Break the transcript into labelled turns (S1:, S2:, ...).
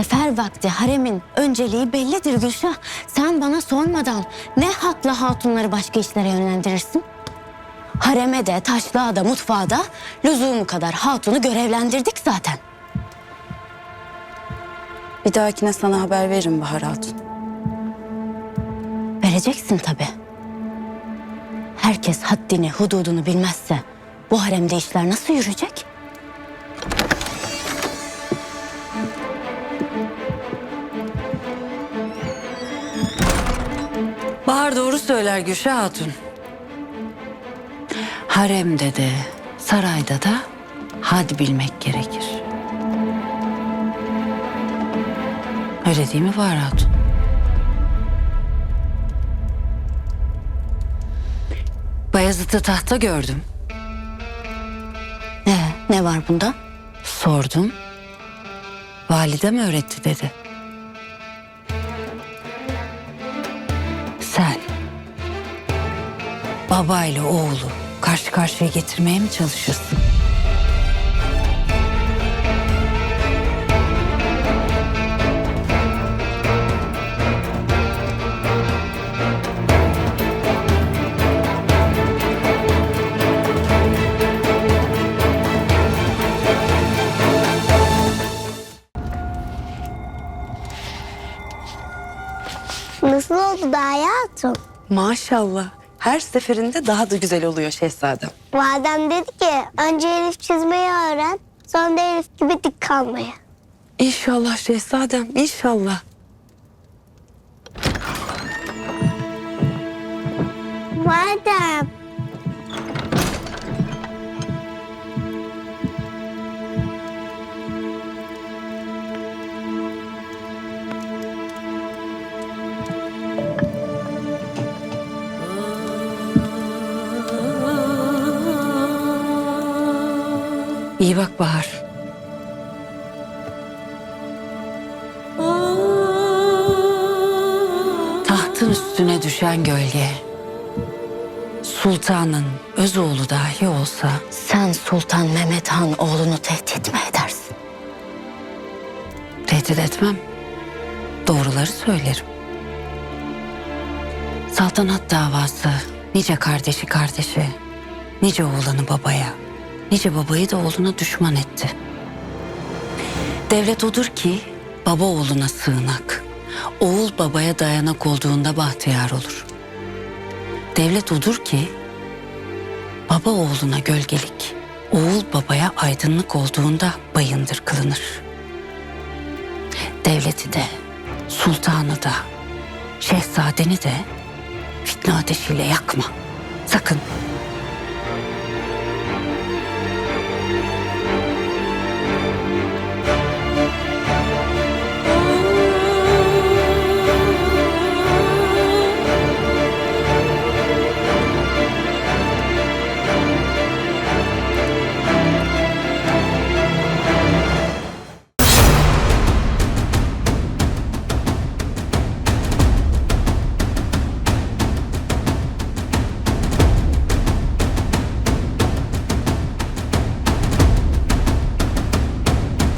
S1: Sefer vakti haremin önceliği bellidir Gülşah. Sen bana sormadan ne hakla hatunları başka işlere yönlendirirsin? Hareme de, taşlığa da, mutfağa da lüzumu kadar hatunu görevlendirdik zaten.
S2: Bir dahakine sana haber veririm Bahar Hatun.
S1: Vereceksin tabii. Herkes haddini, hududunu bilmezse bu haremde işler nasıl yürüyecek?
S2: Bahar doğru söyler Gülşah Hatun. Haremde de sarayda da had bilmek gerekir. Öyle değil mi Bahar Hatun? Bayezid'i tahta gördüm.
S1: Ne, ne var bunda?
S2: Sordum. Validem öğretti dedi. Baba ile oğlu karşı karşıya getirmeye mi çalışırsın?
S3: Nasıl oldu daha hayatım?
S4: Maşallah. Her seferinde daha da güzel oluyor şehzadem.
S3: Validem dedi ki önce Elif çizmeyi öğren sonra da Elif gibi dik kalmayı.
S4: İnşallah şehzadem, inşallah.
S3: Validem.
S2: İyi bak Bahar. Tahtın üstüne düşen gölge. Sultanın öz oğlu dahi olsa
S1: Sen Sultan Mehmet Han oğlunu tehdit mi edersin?
S2: tehdit etmem. Doğruları söylerim. Saltanat davası nice kardeşi kardeşe, nice oğlanı babaya, nice babayı da oğluna düşman etti. Devlet odur ki baba oğluna sığınak, oğul babaya dayanak olduğunda bahtiyar olur. Devlet odur ki baba oğluna gölgelik, oğul babaya aydınlık olduğunda bayındır kılınır. Devleti de, sultanı da, şehzadeni de fitne ateşiyle yakma. Sakın.